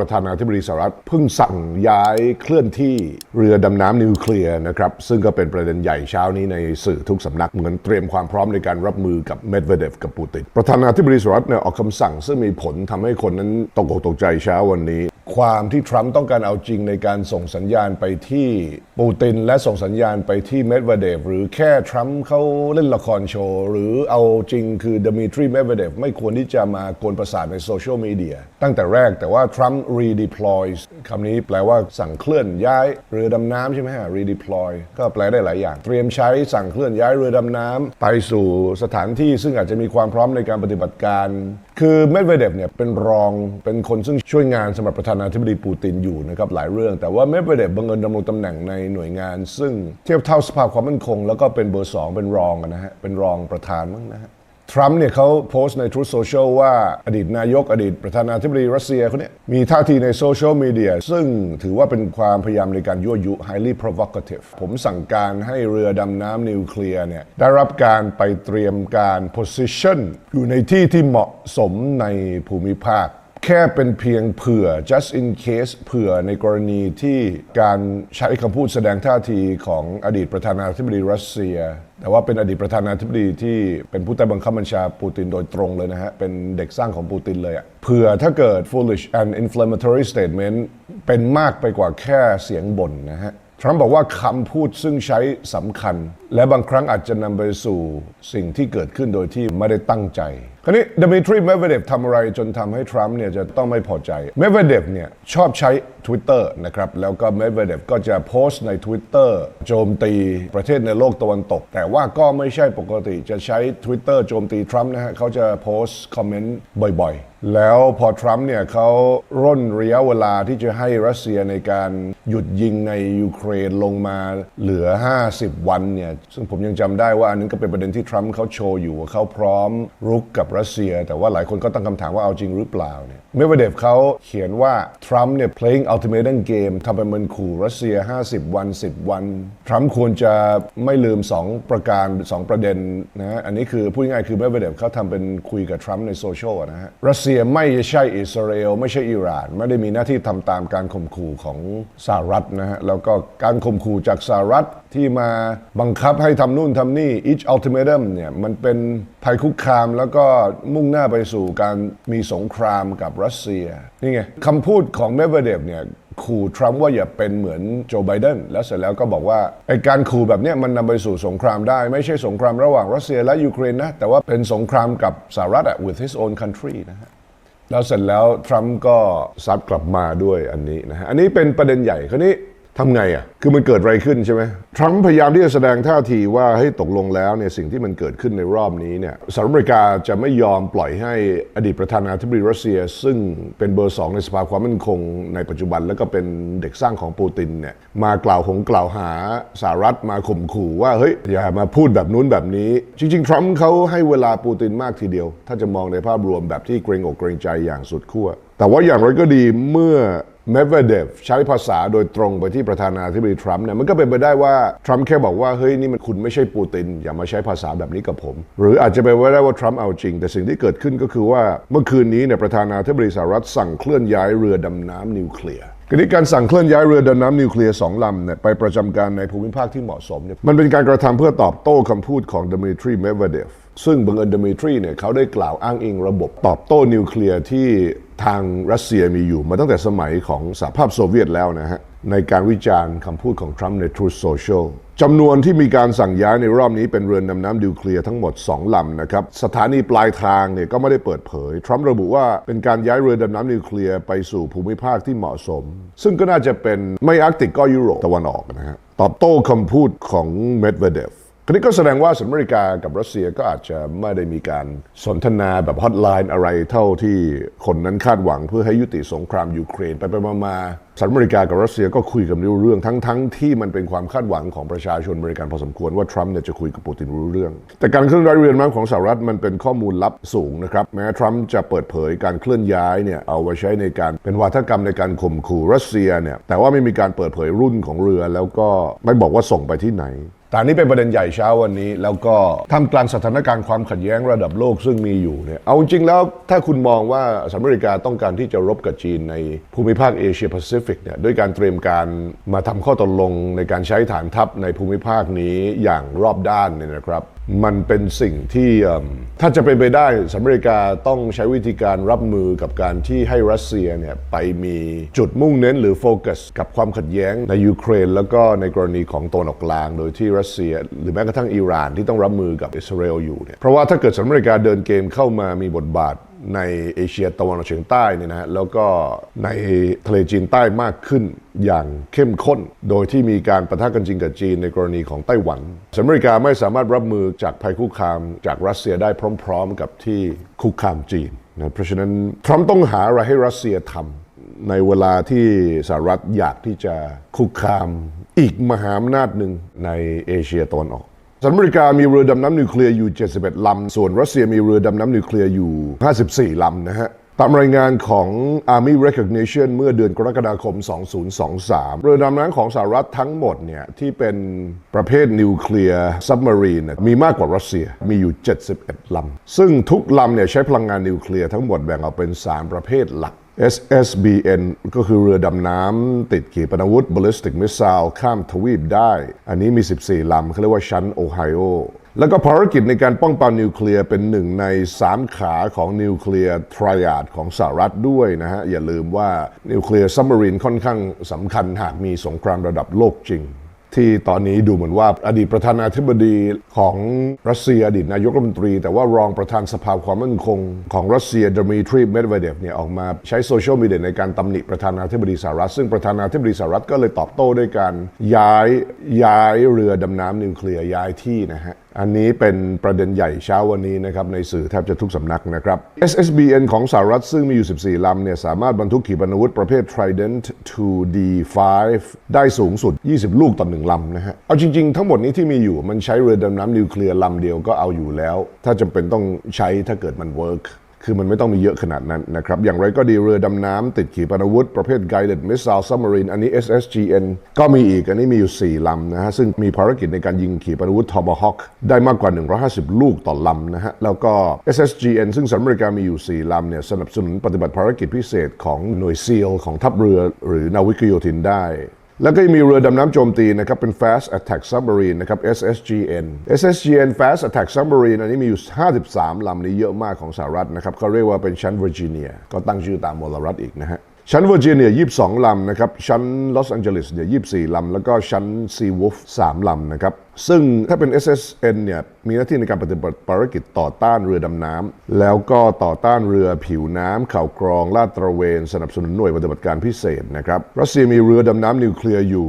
ประธานาธิบดีสหรัฐเพิ่งสั่งย้ายเคลื่อนที่เรือดำน้ำนิวเคลียร์นะครับซึ่งก็เป็นประเด็นใหญ่เช้านี้ในสื่อทุกสำนัก เหมือนเตรียมความพร้อมในการรับมือกับเมดเวเดฟกับปูตินประธานาธิบดีสหรัฐเนี่ยออกคำสั่งซึ่งมีผลทำให้คนนั้นตกอกตกใจเช้าวันนี้ ความที่ทรัมป์ต้องการเอาจริงในการส่งสัญญาณไปที่ปูติน และส่งสัญญาณไปที่เมดเวเดฟหรือแค่ทรัมป์เขาเล่นละครโชว์ หรือเอาจริงคือดมิทรีเมดเวเดฟไม่ควรที่จะมากวนประสาทในโซเชียลมีเดียตั้งแต่แรกแต่ว่าทรัมป์ redeploy คำนี้แปลว่าสั่งเคลื่อนย้ายเรือดำน้ำใช่ไหมฮะ redeploy ก็แปลได้หลายอย่าง เตรียมใช้สั่งเคลื่อนย้ายเรือดำน้ำไปสู่สถานที่ซึ่งอาจจะมีความพร้อมในการปฏิบัติการคือเมดเวเดฟเนี่ยเป็นรองเป็นคนซึ่งช่วยงานสำหรับประธานาธิบดีปูตินอยู่นะครับหลายเรื่อง แต่ว่าเมดเวเดฟบังเอิญดำรงตำแหน่งในหน่วยงาน ซึ่งเทียบเท่าสภาความมั่นคง แล้วก็เป็นเบอร์สองเป็นรองนะฮะเป็นรองประธานมั้งนะฮะ ทรัมป์เนี่ยเขาโพสต์ใน Truth Social ว่าอดีตนายกอดีตประธานาธิบดีรัสเซียคนนี้มีท่าทีในโซเชียลมีเดียซึ่งถือว่าเป็นความพยายามในการยั่วยุ highly provocative ผมสั่งการให้เรือดำน้ำนิวเคลียร์เนี่ยได้รับการไปเตรียมการ position อยู่ในที่ที่เหมาะสมในภูมิภาค แค่เป็นเพียงเผื่อ just in case เผื่อในกรณีที่การใช้คำพูดแสดงท่าทีของอดีตประธานาธิบดีรัสเซีย แต่ว่าเป็นอดีตประธานาธิบดีที่เป็นผู้ใต้บังคับบัญชาปูตินโดยตรงเลยนะฮะ เป็นเด็กสร้างของปูตินเลยอะเผื่อถ้าเกิด foolish and inflammatory statement เป็นมากไปกว่าแค่เสียงบ่นนะฮะ ทรัมป์บอกว่าคำพูดซึ่งใช้สำคัญ และบางครั้งอาจจะนำไปสู่สิ่งที่เกิดขึ้นโดยที่ไม่ได้ตั้งใจ คราวนี้ดมิทรีเมเวเดฟทำอะไรจนทำให้ทรัมป์เนี่ยจะต้องไม่พอใจเมเวเดฟเนี่ยชอบใช้ Twitter นะครับ แล้วก็เมเวเดฟก็จะโพสต์ใน Twitter โจมตีประเทศในโลกตะวันตก แต่ว่าก็ไม่ใช่ปกติจะใช้ Twitter โจมตีทรัมป์นะฮะเขาจะโพสต์คอมเมนต์บ่อยๆ แล้วพอทรัมป์เนี่ยเขาร่นระยะเวลาที่จะให้รัสเซียในการหยุดยิงในยูเครนลงมาเหลือ 50 วันเนี่ย ซึ่งผมยังจำได้ว่าอันนั้นก็เป็นประเด็นที่ทรัมป์เขาโชว์อยู่ว่าเขาพร้อมรุกกับรัสเซีย แต่ว่าหลายคนก็ตั้งคำถามว่าเอาจริงหรือเปล่าเนี่ยเมเวเดฟเขาเขียนว่าทรัมป์เนี่ย playing ultimatum game ทำเป็นมันขู่รัสเซีย 50 วัน 10 วันทรัมป์ควรจะไม่ลืม 2 ประการ 2 ประเด็นนะฮะอันนี้คือพูดง่ายๆคือเมเวเดฟเขาทำเป็นคุยกับทรัมป์ในโซเชียลนะฮะรัสเซียไม่ใช่อิสราเอลไม่ใช่อิหร่าน ไม่ได้มีหน้าที่ทำตามการข่มขู่ของสหรัฐนะฮะแล้วก็การข่มขู่จากสหรัฐที่มาบังคับให้ทำนู่นทำนี่ each ultimatum เนี่ยมันเป็นภัยคุกคามแล้วก็มุ่งหน้าไปสู่การมีสงครามกับรัสเซียนี่ไงคำพูดของเมเวเดฟเนี่ยขู่ทรัมป์ว่าอย่าเป็นเหมือนโจไบเดนแล้วเสร็จแล้วก็บอกว่าไอการขู่แบบนี้มันนำไปสู่สงครามได้ ไม่ใช่สงครามระหว่างรัสเซียและยูเครนนะ แต่ว่าเป็นสงครามกับสหรัฐอะ with his own country นะฮะ แล้วเสร็จแล้วทรัมป์ก็ซัดกลับมาด้วยอันนี้นะฮะอันนี้เป็นประเด็นใหญ่คราวนี้ ทำไงอะ คือมันเกิดอะไรขึ้นใช่ไหมทรัมป์พยายามที่จะแสดงท่าทีว่าให้ตกลงแล้วเนี่ยสิ่งที่มันเกิดขึ้นในรอบนี้เนี่ยสหรัฐอเมริกาจะไม่ยอมปล่อยให้อดีตประธานาธิบดีรัสเซีย ซึ่งเป็นเบอร์สองในสภาความมั่นคงในปัจจุบัน แล้วก็เป็นเด็กสร้างของปูตินเนี่ยมากล่าวหงกล่าวหาสหรัฐมาข่มขู่ว่าเฮ้ยอย่ามาพูดแบบนู้นแบบนี้ จริงๆทรัมป์เขาให้เวลาปูตินมากทีเดียว ถ้าจะมองในภาพรวมแบบที่เกรงอกเกรงใจอย่างสุดขั้วแต่ว่าอย่างไรก็ดีเมื่อ เมดเวเดฟใช้ภาษาโดยตรงไปที่ประธานาธิบดีทรัมป์เนี่ยมันก็เป็นไปได้ว่า ทรัมป์แค่บอกว่า เฮ้ย นี่มันคุณไม่ใช่ปูติน อย่ามาใช้ภาษาแบบนี้กับผม หรืออาจจะเป็นไปได้ว่าทรัมป์เอาจริง แต่สิ่งที่เกิดขึ้นก็คือว่าเมื่อคืนนี้เนี่ยประธานาธิบดีสหรัฐสั่งเคลื่อนย้ายเรือดำน้ำนิวเคลียร์ทีนี้การสั่งเคลื่อนย้ายเรือดำน้ำนิวเคลียร์สองลำเนี่ยไปประจำการในภูมิภาคที่เหมาะสมเนี่ยมันเป็นการกระทำเพื่อตอบโต้คำพูดของดมิทรีเมเวเดฟซึ่งบังเอิญดมิทรีเนี่ยเขาได้กล่าวอ้างอิงระบบตอบโต้นิวเคลียร์ที่ทางรัสเซียมีอยู่มาตั้งแต่สมัยของสหภาพโซเวียตแล้วนะฮะ ในการวิจารณ์คำพูดของทรัมป์ใน Truth Social จำนวนที่มีการสั่งย้ายในรอบนี้เป็นเรือนดำน้ำนิวเคลียร์ทั้งหมด 2 ลำนะครับ สถานีปลายทางเนี่ยก็ไม่ได้เปิดเผย ทรัมป์ระบุว่าเป็นการย้ายเรือนดำน้ำนิวเคลียร์ไปสู่ภูมิภาคที่เหมาะสม ซึ่งก็น่าจะเป็นไม่อาร์กติกก็ยุโรปตะวันออกนะฮะตอบโต้คำพูดของเมดเวเดฟ คราวนี้ก็แสดงว่าสหรัฐอเมริกากับรัสเซียก็อาจจะไม่ได้มีการสนทนาแบบฮอตไลน์อะไรเท่าที่คนนั้นคาดหวังเพื่อให้ยุติสงครามยูเครนไปไปมาๆสหรัฐอเมริกากับรัสเซียก็คุยกันรู้เรื่องทั้งทั้งที่มันเป็นความคาดหวังของประชาชนอเมริกันพอสมควรว่าทรัมป์เนี่ยจะคุยกับปูตินรู้เรื่อง แต่การเคลื่อนย้ายเรือดำน้ของสหรัฐมันเป็นข้อมูลลับสูงนะครับแม้ทรัมป์จะเปิดเผยการเคลื่อนย้ายเนี่ยเอาไว้ใช้ในการเป็นวาทกรรมในการข่มขู่รัสเซียเนี่ยแต่ว่าไม่มีการเปิดเผยรุ่นของเรือ แล้วก็ไม่บอกว่าส่งไปที่ไหนแต่นี้เป็นประเด็นใหญ่เช้าวันนี้ แล้วก็ท่ามกลางสถานการณ์ความขัดแย้งระดับโลกซึ่งมีอยู่เนี่ยเอาจริงแล้วถ้าคุณมองว่าสหรัฐอเมริกาต้องการที่จะรบกับจีนในภูมิภาคเอเชียแปซิฟิกเนี่ยด้วยการเตรียมการมาทำข้อตกลงในการใช้ฐานทัพในภูมิภาคนี้อย่างรอบด้านเนี่ยนะครับ มันเป็นสิ่งที่ถ้าจะเป็นไปได้สหรัฐอเมริกาต้องใช้วิธีการรับมือกับการที่ให้รัสเซียเนี่ยไปมีจุดมุ่งเน้นหรือโฟกัสกับความขัดแย้งในยูเครน แล้วก็ในกรณีของตะวันออกกลาง โดยที่รัสเซีย หรือแม้กระทั่งอิหร่านที่ต้องรับมือกับอิสราเอลอยู่เนี่ยเพราะว่าถ้าเกิดสหรัฐอเมริกาเดินเกมเข้ามามีบทบาท ในเอเชียตะวันออกเฉียงใต้เนี่ยนะฮะแล้วก็ในทะเลจีนใต้มากขึ้นอย่างเข้มข้น โดยที่มีการประทะกันจริงกับจีนในกรณีของไต้หวันสหรัฐอเมริกาไม่สามารถรับมือจากภัยคุกคามจากรัสเซียได้พร้อม ๆ กับที่คุกคามจีนนะเพราะฉะนั้นทรัมป์ต้องหาอะไรให้รัสเซียทำในเวลาที่สหรัฐอยากที่จะคุกคามอีกมหาอำนาจหนึ่งในเอเชียตะวันออก สหรัฐอเมริกามีเรือดำน้ำนิวเคลียร์อยู่ 71 ลำ ส่วนรัสเซียมีเรือดำน้ำนิวเคลียร์อยู่ 54 ลำนะฮะ ตามรายงานของ Army Recognition เมื่อเดือนกรกฎาคม 2023 เรือดำน้ำของสหรัฐทั้งหมดเนี่ยที่เป็นประเภทนิวเคลียร์ซับมารีนมีมากกว่ารัสเซียมีอยู่ 71 ลำ ซึ่งทุกลำเนี่ยใช้พลังงานนิวเคลียร์ทั้งหมดแบ่งออกเป็น 3 ประเภทหลัก SSBN ก็คือเรือดำน้ำติดขีปนาวุธ ballistic missile ข้ามทวีปได้ อันนี้มี 14 ลำเขาเรียกว่าชั้นโอไฮโอ แล้วก็ภารกิจในการป้องกันนิวเคลียร์เป็นหนึ่งใน 3 ขาของนิวเคลียร์ทริอาดของสหรัฐด้วยนะฮะ อย่าลืมว่านิวเคลียร์ซัมมารีนค่อนข้างสำคัญหากมีสงครามระดับโลกจริง ที่ตอนนี้ดูเหมือนว่าอดีตประธานาธิบดีของรัสเซียอดีตนายกรัฐมนตรี แต่ว่ารองประธานสภาความมั่นคงของรัสเซียดมิทรีเมดเวเดฟเนี่ยออกมาใช้โซเชียลมีเดียในการตำหนิประธานาธิบดีสหรัฐ ซึ่งประธานาธิบดีสหรัฐก็เลยตอบโต้ด้วยการย้ายย้ายเรือดำน้ำนิวเคลียร์ย้ายที่นะฮะ อันนี้เป็นประเด็นใหญ่เช้าวันนี้นะครับในสื่อแทบจะทุกสำนักนะครับ SSBN ของสหรัฐซึ่งมีอยู่ 14 ลำเนี่ยสามารถบรรทุกขีปนาวุธประเภท Trident 2D5 ได้สูงสุด 20 ลูกต่อหนึ่งลำนะฮะ เอาจริง ๆ ทั้งหมดนี้ที่มีอยู่มันใช้เรือดำน้ำนิวเคลียร์ลำเดียวก็เอาอยู่แล้ว ถ้าจำเป็นต้องใช้ถ้าเกิดมันเวิร์ก คือมันไม่ต้องมีเยอะขนาดนั้นนะครับ อย่างไรก็ดีเรือดำน้ำติดขีปนาวุธ ประเภท Guided Missile Submarine อันนี้ SSGN ก็มีอีก อันนี้มีอยู่ 4 ลำนะฮะ ซึ่งมีภารกิจในการยิงขีปนาวุธ Tomahawk ได้มากกว่า 150 ลูกต่อลำนะฮะ แล้วก็ SSGN ซึ่งสหรัฐอเมริกามีอยู่ 4 ลำเนี่ยสนับสนุนปฏิบัติภารกิจพิเศษของหน่วยซีลของทัพเรือหรือนาวิกโยธินได้ แล้วก็ยังมีเรือดำน้ำโจมตีนะครับ เป็น Fast Attack Submarine นะครับ SSGN SSGN Fast Attack Submarine อันนี้มีอยู่ 53 ลำนี้เยอะมากของสหรัฐนะครับเขาเรียกว่าเป็นชั้นเวอร์จิเนีย ก็ตั้งชื่อตามมลรัฐอีกนะฮะชั้นเวอร์จิเนีย 22 ลำนะครับ ชั้นลอสแองเจลิสเนี่ย 24 ลำ แล้วก็ชั้นซีวูฟ 3 ลำนะครับซึ่งถ้าเป็น SSN เนี่ยมีหน้าที่ในการปฏิบัติภารกิจต่อต้านเรือดำน้ำแล้วก็ต่อต้านเรือผิวน้ำข่าวกรองลาดตระเวน สนับสนุนหน่วยปฏิบัติการพิเศษนะครับรัสเซียมีเรือดำน้ำนิวเคลียร์อยู่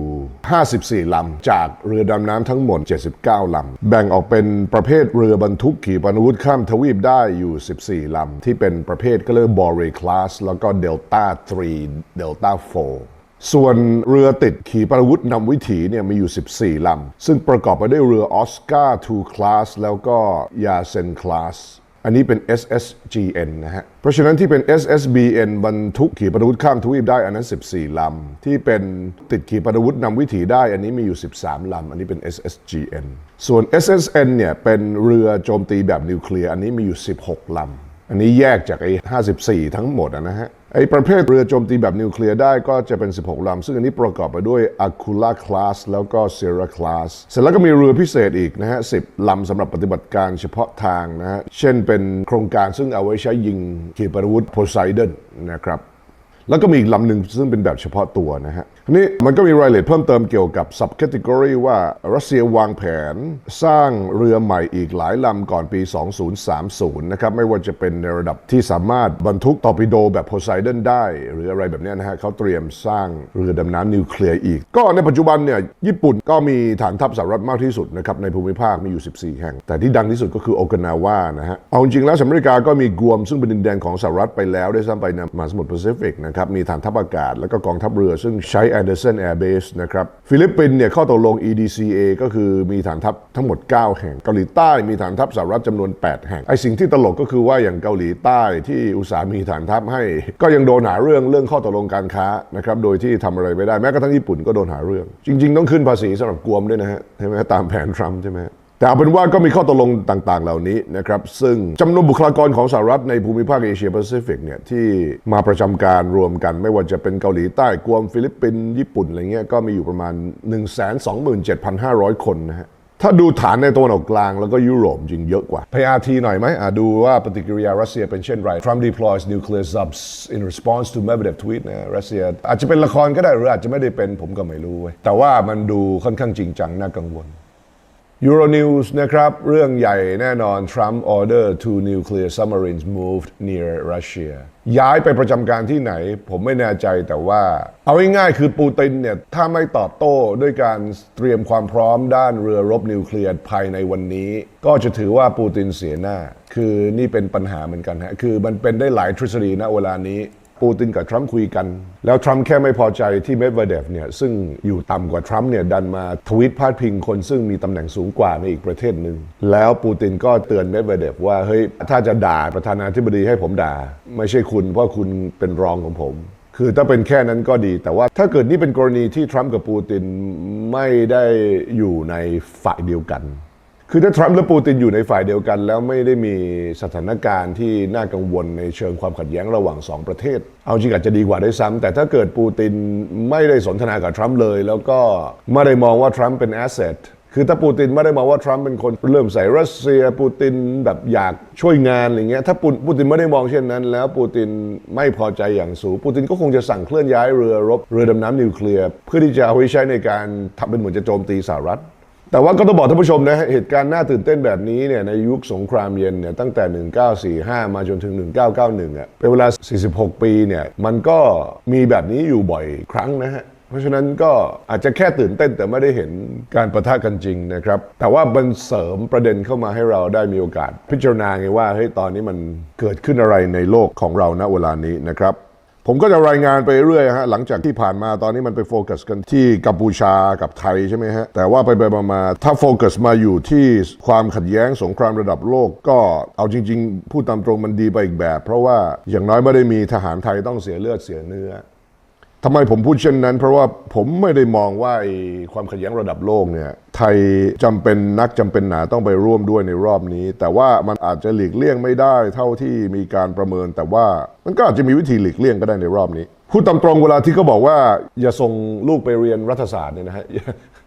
54 ลำ จากเรือดำน้ำทั้งหมด 79 ลำ แบ่งออกเป็นประเภทเรือบรรทุกขีปนาวุธข้ามทวีปได้อยู่ 14 ลำ ที่เป็นประเภทก็เรียกบอร์เรคลาสแล้วก็เดลต้า3เดลต้า4 ส่วนเรือติดขีปนาวุธนำวิถีเนี่ยมีอยู่ 14 ลำ ซึ่งประกอบไปด้วยเรือออสการ์2 class แล้วก็ยาเซน class อันนี้เป็น SSGN นะฮะ เพราะฉะนั้นที่เป็น SSBN บรรทุกขีปนาวุธข้ามทวีปได้อันนั้น 14 ลำ ที่เป็นติดขีปนาวุธนำวิถีได้ อันนี้มีอยู่ 13 ลำ อันนี้เป็น SSGN ส่วน SSN เนี่ยเป็นเรือโจมตีแบบนิวเคลียร์ อันนี้มีอยู่ 16 ลำ อันนี้แยกจากไอ้ 54 ทั้งหมดนะฮะ ไอ้ประเภทเรือโจมตีแบบนิวเคลียร์ได้ก็จะเป็น 16 ลำ ซึ่งอันนี้ประกอบไปด้วย Akula Class แล้วก็ Sierra Class เสร็จแล้วก็มีเรือพิเศษอีกนะฮะ 10 ลำสำหรับปฏิบัติการเฉพาะทางนะฮะ เช่นเป็นโครงการซึ่งเอาไว้ใช้ยิงขีปนาวุธ Poseidon นะครับ แล้วก็มีอีกลำหนึ่งซึ่งเป็นแบบเฉพาะตัวนะฮะนี้มันก็มีรายละเอียดเพิ่มเติมเกี่ยวกับ subcategory ว่ารัสเซียวางแผนสร้างเรือใหม่อีกหลายลำก่อนปี 2030 นะครับ ไม่ว่าจะเป็นในระดับที่สามารถบรรทุกตอร์ปิโดแบบโพไซดอนได้ หรืออะไรแบบนี้นะฮะเขาเตรียมสร้างเรือดำน้ำนิวเคลียร์อีก ก็ในปัจจุบันเนี่ยญี่ปุ่นก็มีฐานทัพสหรัฐมากที่สุดนะครับในภูมิภาคมีอยู่ 14 แห่ง แต่ที่ดังที่สุดก็คือโอกานาวานะฮะเอาจริงๆแล้วสหรัฐอเมริกาก็มีกวม ซึ่งเป็นดินแดนของสหรัฐไปแล้วได้ซ้ำไปในมหาสมุทรแปซิฟิกนะนะครับมีฐานทัพอากาศแล้วก็กองทัพเรือซึ่งใช้แอนเดอร์สันแอร์เบสนะครับฟิลิปปินส์เนี่ยข้อตกลง EDCA ก็คือมีฐานทัพทั้งหมด 9 แห่ง เกาหลีใต้มีฐานทัพสหรัฐจำนวน 8 แห่ง ไอสิ่งที่ตลกก็คือว่าอย่างเกาหลีใต้ที่อุตสาห์มีฐานทัพให้ ก็ยังโดนหาเรื่องเรื่องข้อตกลงการค้านะครับโดยที่ทำอะไรไม่ได้แม้กระทั่งญี่ปุ่นก็โดนหาเรื่อง จริง ๆ ต้องขึ้นภาษีสำหรับกวมด้วยนะฮะใช่ไหมตามแผนทรัมป์ใช่ไหม แต่เอาเป็นว่าก็มีข้อตกลงต่างๆ เหล่านี้นะครับ ซึ่งจำนวนบุคลากรของสหรัฐในภูมิภาคเอเชียแปซิฟิกเนี่ยที่มาประจำการรวมกันไม่ว่าจะเป็นเกาหลีใต้กวมฟิลิปปินส์ญี่ปุ่นอะไรเงี้ยก็มีอยู่ประมาณ 127,500 คนนะฮะถ้าดูฐานในตะวันออกกลางแล้วก็ยุโรปจริงเยอะกว่า PRT หน่อยไหมอะดูว่าปฏิกิริยารัสเซียเป็นเช่นไร Trump deploys nuclear subs in response to Medvedev tweet นะรัสเซียอาจจะเป็นละครก็ได้หรืออาจจะไม่ได้เป็นผมก็ไม่รู้เว้ยแต่ว่ามันดูค่อนข้างจริงจังน่ากังวล Euronews นะครับ เรื่องใหญ่แน่นอน Trump order two nuclear submarines moved near Russia ย้ายไปประจำการที่ไหน ผมไม่แน่ใจแต่ว่า เอาง่ายๆคือปูตินเนี่ย ถ้าไม่ตอบโต้ด้วยการเตรียมความพร้อมด้านเรือรบนิวเคลียร์ภายในวันนี้ ก็จะถือว่าปูตินเสียหน้า คือนี่เป็นปัญหาเหมือนกันฮะคือมันเป็นได้หลายทฤษฎีนะเวลานี้ ปูตินกับทรัมป์คุยกัน แล้วทรัมป์แค่ไม่พอใจที่เมดเวเดฟเนี่ยซึ่งอยู่ต่ำกว่าทรัมป์เนี่ยดันมาทวีตพาดพิงคนซึ่งมีตำแหน่งสูงกว่าในอีกประเทศหนึ่งแล้วปูตินก็เตือนเมดเวเดฟว่าเฮ้ยถ้าจะด่าประธานาธิบดีให้ผมด่า ไม่ใช่คุณเพราะคุณเป็นรองของผม คือถ้าเป็นแค่นั้นก็ดี แต่ว่าถ้าเกิดนี่เป็นกรณีที่ทรัมป์กับปูตินไม่ได้อยู่ในฝ่ายเดียวกัน คือถ้าทรัมป์และปูตินอยู่ในฝ่ายเดียวกัน แล้วไม่ได้มีสถานการณ์ที่น่ากังวลในเชิงความขัดแย้งระหว่างสองประเทศ เอาจริงอาจจะดีกว่าได้วยซ้ำแต่ถ้าเกิดปูตินไม่ได้สนทนากับทรัมป์เลย แล้วก็ไม่ได้มองว่าทรัมป์เป็นแอสเซทคือถ้าปูตินไม่ได้มองว่าทรัมป์เป็นคนเริ่มใส่รัสเซียปูตินแบบอยากช่วยงานอะไรเงี้ยถ้าปูปูตินไม่ได้มองเช่นนั้น แล้วปูตินไม่พอใจอย่างสูงปูตินก็คงจะสั่งเคลื่อนย้ายเรือรบเรือดำน้ำนิวเคลียร์เพื่อที่จะเอาไว้ใช้ในการทำเป็นเหมือนจะโจมตีสหรัฐ แต่ว่าก็ต้องบอกท่านผู้ชมนะฮะเหตุการณ์น่าตื่นเต้นแบบนี้เนี่ยในยุคสงครามเย็นเนี่ยตั้งแต่ 1945 มาจนถึง 1991อะเป็นเวลา 46 ปีเนี่ยมันก็มีแบบนี้อยู่บ่อยครั้งนะฮะเพราะฉะนั้นก็อาจจะแค่ตื่นเต้นแต่ไม่ได้เห็นการประทะกันจริงนะครับ แต่ว่ามันเสริมประเด็นเข้ามาให้เราได้มีโอกาส พิจารณาไงว่าเฮ้ยตอนนี้มันเกิดขึ้นอะไรในโลกของเราณเวลานี้นะครับ ผมก็จะรายงานไปเรื่อยฮะหลังจากที่ผ่านมาตอนนี้มันไปโฟกัสกันที่กัมพูชากับไทยใช่ไหมฮะ แต่ว่าไปไปมามาถ้าโฟกัสมาอยู่ที่ความขัดแย้งสงครามระดับโลกก็เอาจริง ๆ พูดตามตรงมันดีไปอีกแบบ เพราะว่าอย่างน้อยไม่ได้มีทหารไทยต้องเสียเลือดเสียเนื้อ ทำไมผมพูดเช่นนั้น เพราะว่าผมไม่ได้มองว่าไอความขัดแย้งระดับโลกเนี่ยไทยจำเป็นนักจำเป็นหนาต้องไปร่วมด้วยในรอบนี้ แต่ว่ามันอาจจะหลีกเลี่ยงไม่ได้เท่าที่มีการประเมิน แต่ว่ามันก็อาจจะมีวิธีหลีกเลี่ยงก็ได้ในรอบนี้พูดตามตรงเวลาที่เขาบอกว่า อย่าส่งลูกไปเรียนรัฐศาสตร์เนี่ยนะฮะ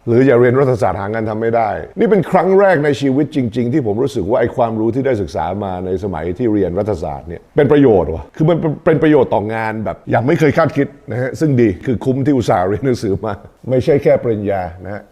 หรืออย่าเรียนรัฐศาสตร์หางานทำไม่ได้ นี่เป็นครั้งแรกในชีวิตจริง ๆ ที่ผมรู้สึกว่าไอ้ความรู้ที่ได้ศึกษามาในสมัยที่เรียนรัฐศาสตร์เนี่ยเป็นประโยชน์ว่ะคือมันเป็นเป็นประโยชน์ต่องานแบบอย่างไม่เคยคาดคิดนะฮะซึ่งดีคือคุ้มที่อุตส่าห์เรียนหนังสือมา ไม่ใช่แค่ปริญญานะฮะ